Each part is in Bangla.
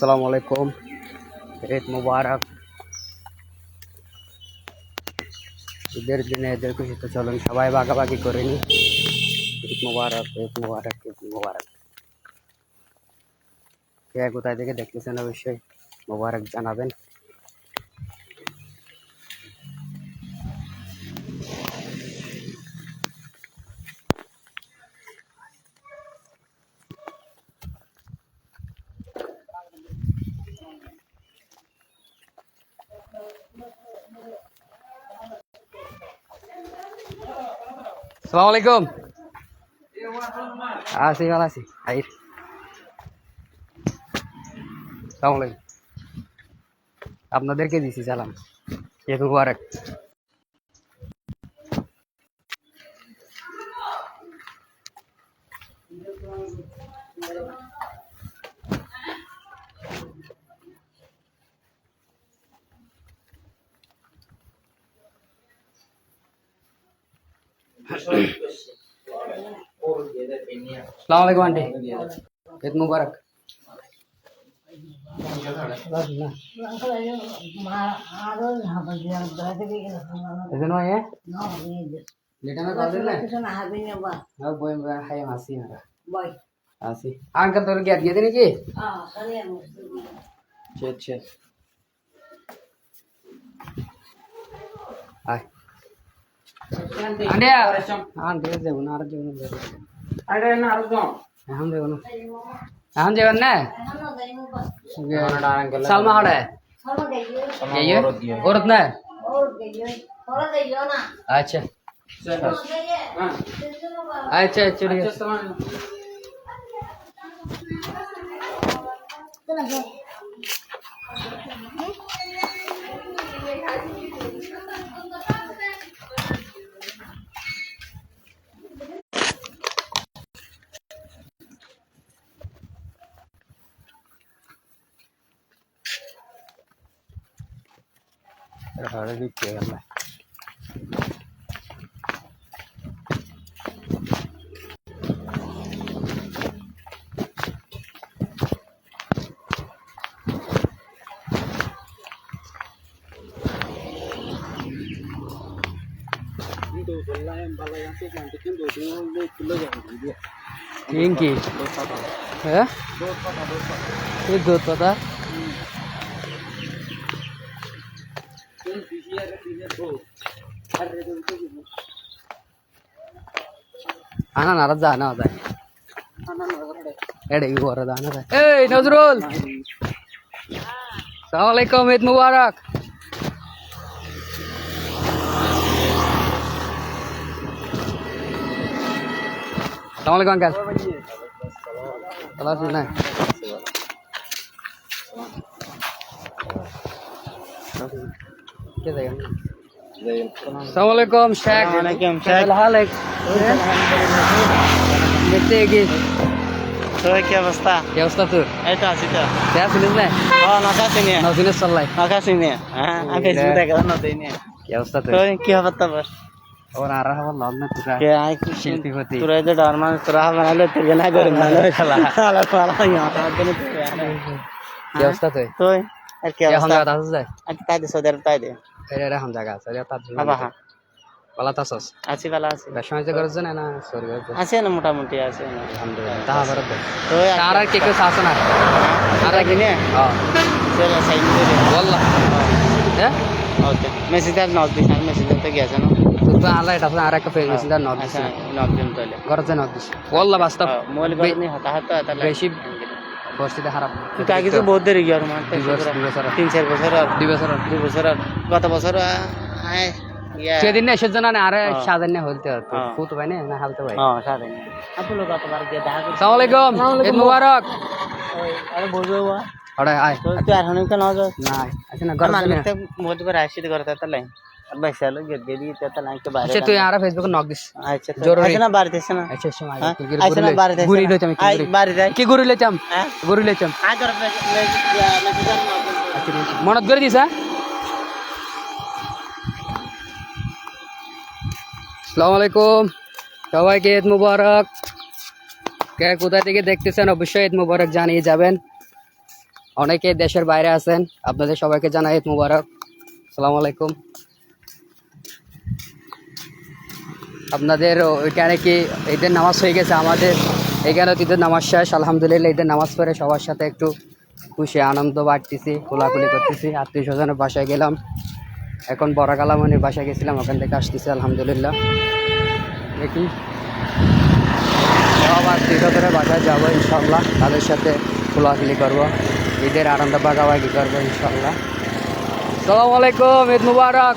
আসসালামু আলাইকুম। ঈদ মুবারক। ঈদের দিনে ঈদের খুশিতে চলুন, সবাই ভাগাভাগি করে নি ঈদ মুবারক ঈদ মুবারক ঈদ মুবারক। কে কোথায় থেকে দেখতেছেন অবশ্যই মুবারক জানাবেন। আছি ভালো আছি আইর সালাম আলাইকুম আপনাদেরকে দিছি সালাম ঈদ মুবারক সালাম আলাইকুম আন্টি ঈদ মুবারক এজন্য এ লেটা না কাজ না না বই হাই মাসি না আসি আঙ্কেল তোর গিয়ে দিয়ে নাকি ছেদ ছেদ আয় আন্ডে আন্ডে যাব না আর যাব না এখন যাব না এখন যাবেন না সালমা হাড়ে গিয়ে ওরত না আচ্ছা আচ্ছা আচ্ছা ঠিক আছে হাড়ে দিচ্ছে গেল কি হ্যাঁ এই দুধ পাতা আনা নারা যা না যায় এডে করে দানা যায় এই নজরুল সালাম আলাইকুম ঈদ মুবারক সালাম আলাইকুম আঙ্কেল ভালো আছিস না কে দেখেন আসসালামু আলাইকুম শেখ। ওয়ালাইকুম শেখ। হাল এক দেখতে কি তো কি অবস্থা? কি অবস্থা তোর? এই তো আছি তো। দেয়া শুনিস না? ও নকা চিনি নদিনের চল্লাই নকা চিনি হ্যাঁ আমি ফেসবুক দেখে নতুন কি অবস্থা তোর? তো কি হবে তো বস ওর আর হবার লাভ না তোরা। কে আই শিল্পীপতি তোরা যে ডর মান তোরা বানালে তোর না করে ভালো খেলা। খেলা খেলা ইয়া তার জন্য কি অবস্থা তুই তো আর কি এখন অবস্থা? জায়গা আছিস যায় আর তাই দে সদের তাই দে। এর এর এখন জায়গা আছে। রে তার জন্য পালা তাসস আছি ভালো আছি ব্যবসা বাণিজ্য করার জন্য না সরি আছে। না মোটামুটি? আছে আলহামদুলিল্লাহ। তাহা বরদ তো আর আর কে আছে না? আর কি নে? হ্যাঁ চল সাইড করে বললা। হ্যাঁ ওকে মেসেজ নক দিস আর মেসেজ তো গেছে না? তো আলা এটা আর একটা ফেস মেসেজ আচ্ছা নক দিন তাহলে ঘরে নট দিস বললা বাস্তব মোবাইল করে নি হাতা হাতা বেশি পরিস্থিতি খারাপ। বহুত দেরি গিয়ে দুই তিন বছর আর দুই বছর দুই বছর আর গত আয় সেদিন না এসের জন্য না আরে হ্যাঁ। সাজান না হইতে হতো। হ্যাঁ। ফুত ভাই না না হালতে ভাই হ্যাঁ সাথে আপনি লোক গিয়ে দেখা করছি আসসালামু আলাইকুম ঈদ মুবারক। আরে বলব ওরে আয়। তুই আর হনুকে না যাস না আচ্ছা না ঘরে আমি তো বহুত বার আসছি করে তাহলে। ভাই চালো গিয়ে দিয়ে দিয়ে তাহলে একটু বাইরে আচ্ছা তুই আর ফেসবুকে নক দিস। আচ্ছা তো আছে না বাড়িতে আছে না। আচ্ছা সময়? আছে না বাড়িতে গুরি লইতাম কি বাড়িতে কি গুরি লইতাম গুরি লইতাম আগর মেসেজ মনত করে দিস হ্যাঁ? আসসালামু আলাইকুম। সবাইকে ঈদ মুবারক। কে কোথা থেকে দেখতেছেন অবশ্যই ঈদ মুবারক জানিয়ে যাবেন। অনেকে দেশের বাইরে আছেন। আপনাদের সবাইকে জানাই ঈদ মুবারক। সালাম আলাইকুম। আপনাদের ওইখানে কি ঈদের নামাজ হয়ে গেছে, আমাদের এখানে ঈদের নামাজ শেষ, আলহামদুলিল্লাহ ঈদের নামাজ পড়ে সবার সাথে একটু খুশি, আনন্দ বাড়তেছি, খোলাখুলি করতেছি, আত্মীয় স্বজনের বাসায় গেলাম। এখন বড় কালামনির বাসায় গেছিলাম, ওখান থেকে আসতেছি, আলহামদুলিল্লাহ। দেখি। সব আত্মীয় স্বজনের বাসায় যাব ইনশাল্লাহ তাদের সাথে খোলাখুলি করব। ঈদের আনন্দ ভাগাভাগি করব ইনশাল্লাহ সালাম আলাইকুম, ঈদ মুবারক।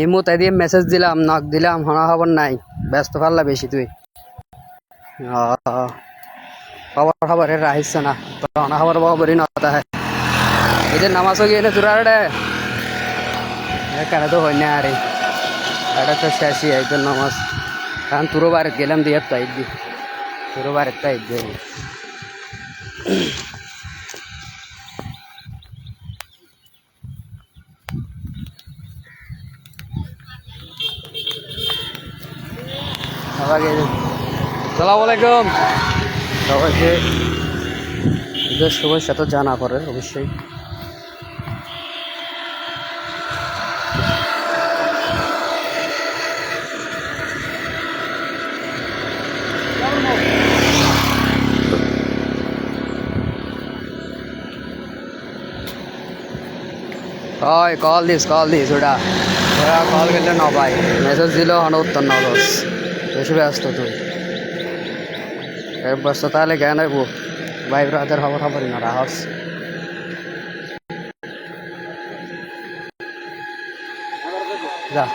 এই মুহূর্তে দিয়ে মেসেজ দিলাম নক দিলাম, হনা খবর নাই। ব্যস্ত পারলা বেশি তুই। খবর খবর এর রাহিস না তো হনা খবর খবরই নতা হ্যাঁ ঈদের নামাজও গিয়ে তোরা রে কেন তো হয় না আরে। এটা তো শেষই ঈদের নামাজ। কারণ তোরও বাড়িতে গেলাম দিয়ে তো ঈদ দি তোরও বাড়িতে তো ঈদ দিয়ে। সালাম আলাইকুম। সবাইকে ঈদের শুভেচ্ছা তো জানা পড়ে অবশ্যই। হয় কল দিস কল দিস ওটা। ওরা কল করলে ন পাই মেসেজ দিলেও হন উত্তর ন দোষ বেশি ব্যস্ত তুই এর ব্যস্ত তাহলে জ্ঞান রাখব ভাই ব্রাদার খবর খবরই না রাহস যা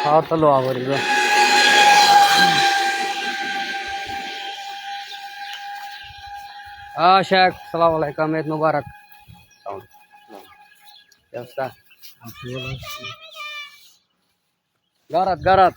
খাওয়ার তো লোয়া করি যা আ শেখ সালাম আলাইকুম ঈদ মুবারক ব্যবস্থা গরত গরত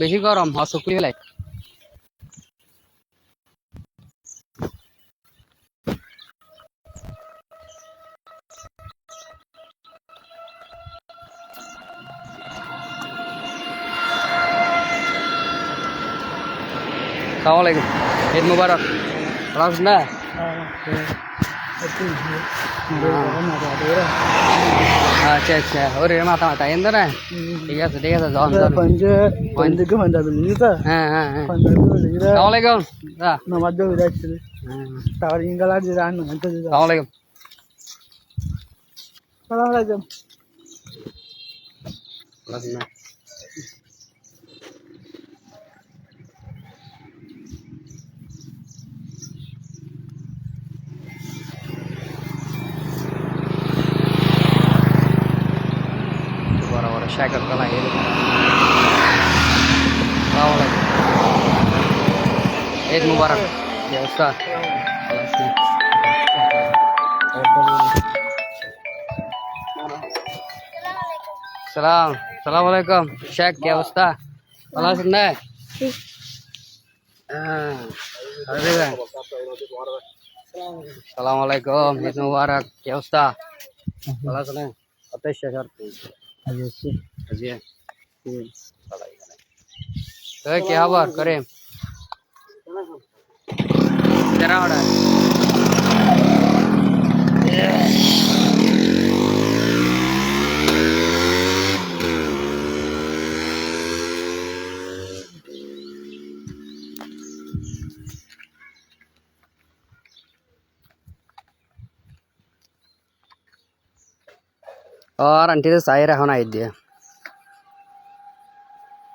বেশি গরম হসুকুলি বেলায় সালাম আলাইকুম। ঈদ মুবারক। আছেন না? আচ্ছা আচ্ছা ওরে মাথা মাথা এন না ঠিক আছে ঠিক আছে যাও পঞ্জে পঞ্জকে পঞ্জাবি লিখি তো হ্যাঁ হ্যাঁ হ্যাঁ আসসালামু আলাইকুম নামাজ দাও রাখছিল তার ইংলা আর জান না তো আসসালামু আলাইকুম আসসালামু আলাইকুম একশো এগারো টাকা এরকম ঈদ মুবারক। ব্যবস্থা সালাম সালাম আলাইকুম। শেখ, কি অবস্থা? ভালো আছেন না? হ্যাঁ, সালাম আলাইকুম, ঈদ মুবারক। কি অবস্থা? ভালো আছেন অত শেষ কি? জি হুম, ভালো এখানে। তো আর আন্টিরে চায়ের এখন আই দিয়ে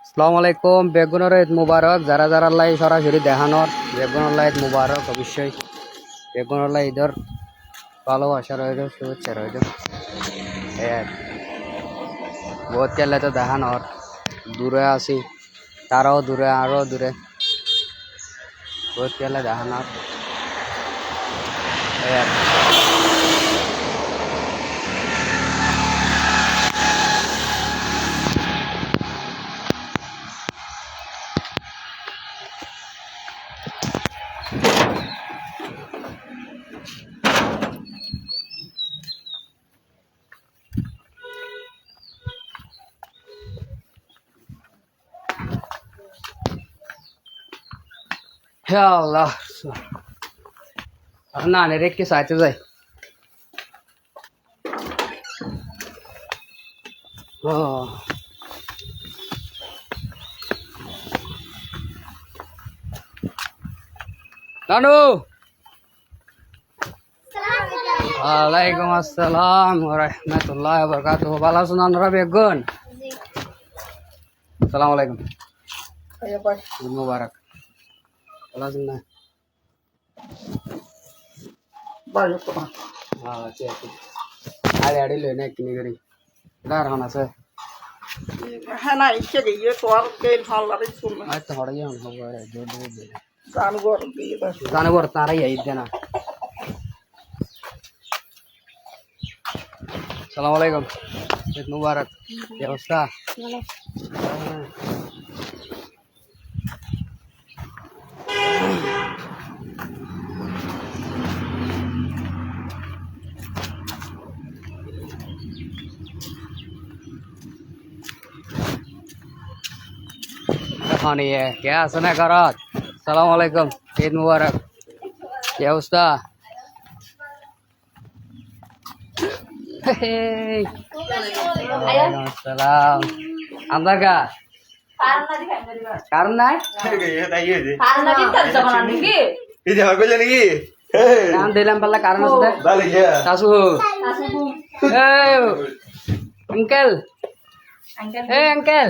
আসসালামু আলাইকুম বেগুনের ঈদ মুবারক যারা যারা লাই সরাসরি দেখানোর বেগুনের ঈদ মুবারক অবশ্যই বেগুনের ঈদের ভালোবাসা রইল শুভেচ্ছা রইল। বহুত কেলে তো দেখানোর দূরে আছি তারাও দূরে আরও দূরে বহুত কেলে দেখানোর হে আল্লাহ না নে রেখে চাইতে যাই ও নানু ওয়ালাইকুম আসসালাম রহমতুল্লাহ বরকাত ভালো আছো নানুরা বেগুন আসসালামু আলাইকুম ঈদ মুবারক ভালো আছেন না হ্যাঁ আছে আছে আরে আড়ি লই না কিনে করি দার হন আছে হ্যাঁ না ইচ্ছে দিয়ে তোর তেল ভালো লাগে শুনলাম আয় তো হড়াই হন হবে রে জোর জোর দে জানগর দিয়ে বাস জানে বর তারাই আই দে না সালাম আলাইকুম ঈদ মুবারক কি অবস্থা হ্যাঁ। এখন ইয়ে কে আছে না ঘরত সালাম আলাইকুম ঈদ মুবারক কি অবস্থা হেই। ওয়ালাইকুম আসসালাম আমরা গা কারণ নাই কারণ দিলাম পাল্লা কারণ আছে শাশু আঙ্কেল এই আঙ্কেল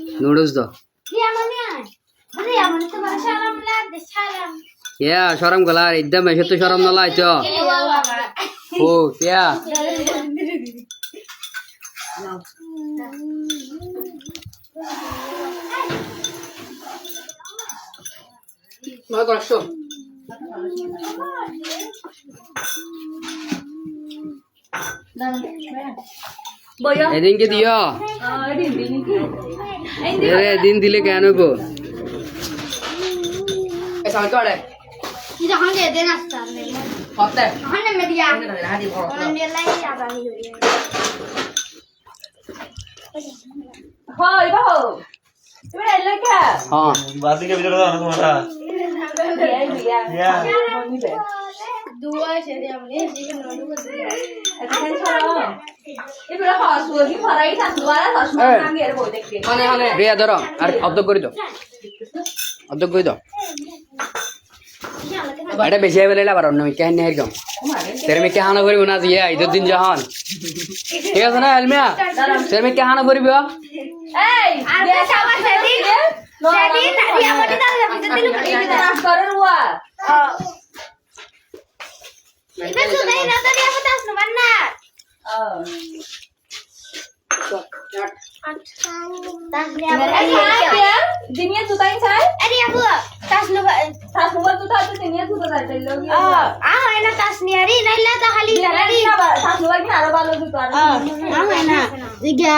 নুডলস দাও। ইয়া সরম গলা আর একদম এসে তো সরম নলা আইতো ও কিয়া নয় করছ এদিনকে দিও। এরে এদিন দিলে কেন গো? হ্যাঁ রিয়া ধরো আর অর্ধেক করে দাও। অর্ধেক করে দাও। এটা বেশি হয়ে গেলে আবার অন্য মিকে হানি একদম। তেরে মিকে হানা করিব না দিয়ে ঈদের দিন যখন। ঠিক আছে না আলমিয়া? তেরে মিকে হানা করিব। আর বেশ আমার সেদিন সেদিন রিয়া বলি তাহলে ভিতর দিন এটা শুনাই না তো রিয়া কথা শুনবার না দিনিয়া জুতাই চাই আরে আবু তাসনু শাশুড় জুতা আছে দিনিয়া জুতা চাই তাই লোক আ হয় না তাসনি আরে নাইলা তা খালি আরে শাশুড় কি আরও ভালো জুতো আর আ হয় না ইগা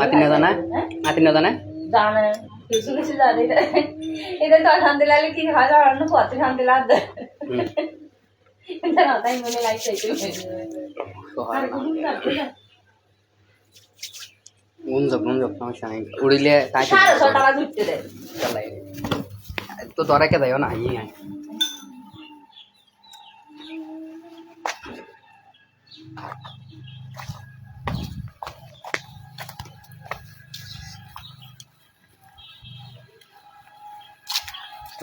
মাতি না জানা? মাতি না জানা? জানে। কিছু কিছু জানি। এটা তো শান্তি লাগলে কি হয়? এটা না। তাই মনে লাগছে গুঞ্জক গুঞ্জক সমস্যা নাই। উড়িলে তো তোরা কে দেয়। না ইয়ে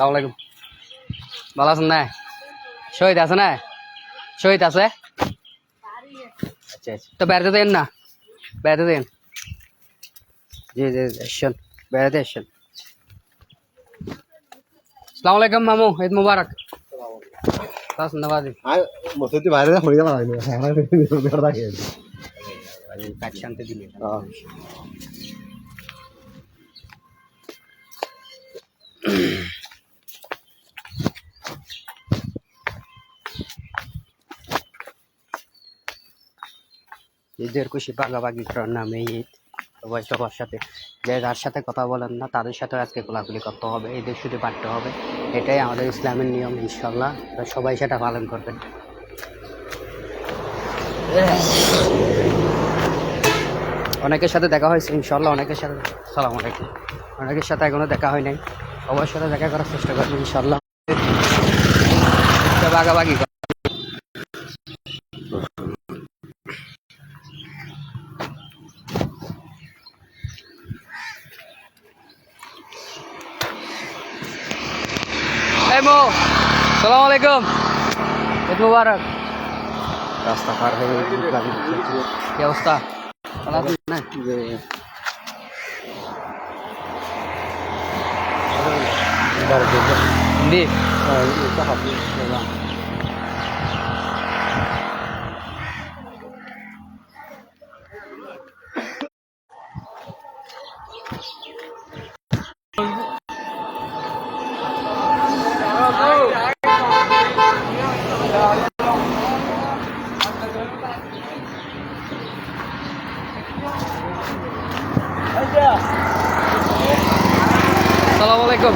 সালাম আলাইকুম ভালো আছেন না? শহীদ আছে না? শহীদ আছে? আচ্ছা আচ্ছা। তো বেড়াতে দেন না? বেড়াতে দেন জি জি এসছেন বেড়াতে এসছেন সালাম আলাইকুম মামু ঈদ মুবারক। বাইরে ঈদের খুশি ভাগাভাগি করার নামে সবাই সবার সাথে যে যার সাথে কথা বলেন না, তাদের সাথে আজকে কোলাকুলি করতে হবে ঈদের ছুটি পাঠতে হবে। এটাই আমাদের ইসলামের নিয়ম ইনশাল্লাহ সবাই সেটা পালন করবেন। অনেকের সাথে দেখা হয়েছে ইনশাল্লাহ অনেকের সাথে সালাম আলাইকুম। অনেকের সাথে এখনও দেখা হয় নাই। সবার সাথে দেখা করার চেষ্টা করবেন ইনশাল্লাহ ভাগাভাগি কর- এই মো সালাম আলাইকুম ঈদ মুবারক রাস্তা পার হয়ে গাড়ি ঢুকছে। কি অবস্থা ভালো আছেন না হিন্দি সালাম আলাইকুম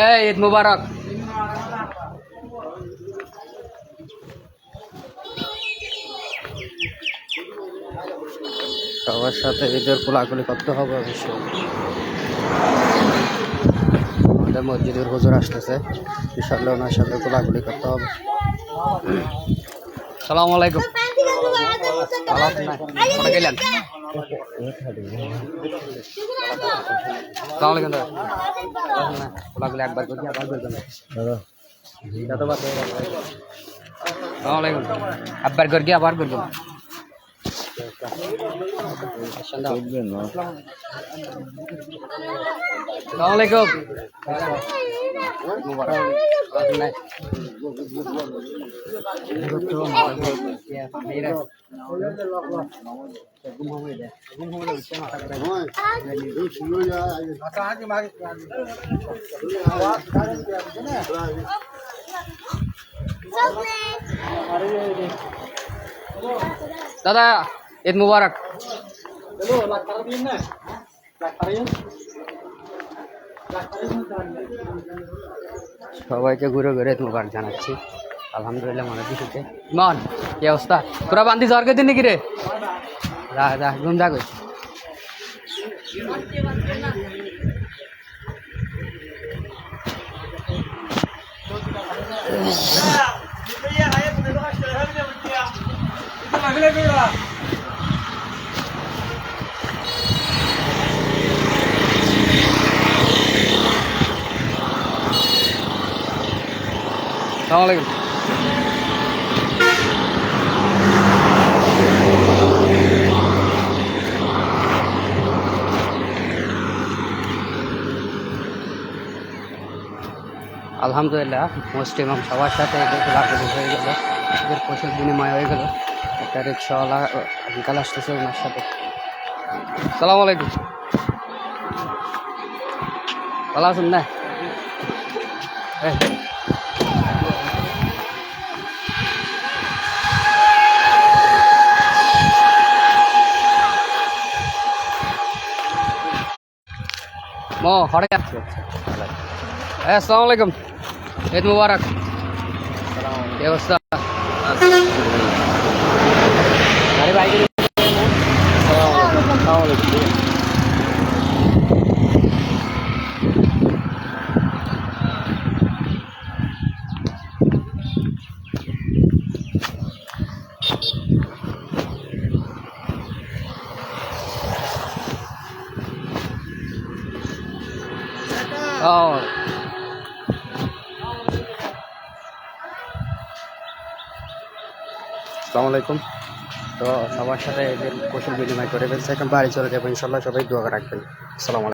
ঈদ মুবারক ঈদ মুবারক। সবার সাথে ঈদের কোলাকুলি করতে হবে অবশ্যই। আমাদের মসজিদের হুজুর আসতেছে। ইনশাল্লাহ ওনার সাথে কোলাকুলি করতে হবে। সালাম আলাইকুম। ভালো গেলেন? সালাম আলাইকুম দাদা ভালো আছেন না? কোলাকুলি একবার করছি আবার করবেন যতবার সালাম আলাইকুম একবার করছি আবার করবেন সালাম আলাইকুম মুবারক। ভালো আছেন না? দাদা ঈদ মুবারক। সবাইকে ঘুরে ঘুরে ঈদ মুবারক জানাচ্ছি। আলহামদুলিল্লাহ মনে কিছুতে মন কি অবস্থা? তোরা বান্ধি জ্বর দিন নাকি রে? যা যা ঘুম যা কই। আলাইকুম। আলহামদুলিল্লাহ মুসলিম সবার সাথে হয়ে গেল এদের প্রচুর বিনিময় হয়ে গেল। একটা রিক্সাওয়ালা আঙ্কাল আসতেছে ওনার সাথে। সালাম আলাইকুম। ভালো আছেন না? এই, মো হ্যাঁ আসসালামু আলাইকুম। ঈদ মুবারক। কি ভাই ও আলাইকুম। তো সবার সাথে এদের কৌশল বিনিময় করে ফেলছে, এখন বাড়ি চলে যাব, ইনশাল্লাহ সবাই দোয়া রাখবেন। আসসালামু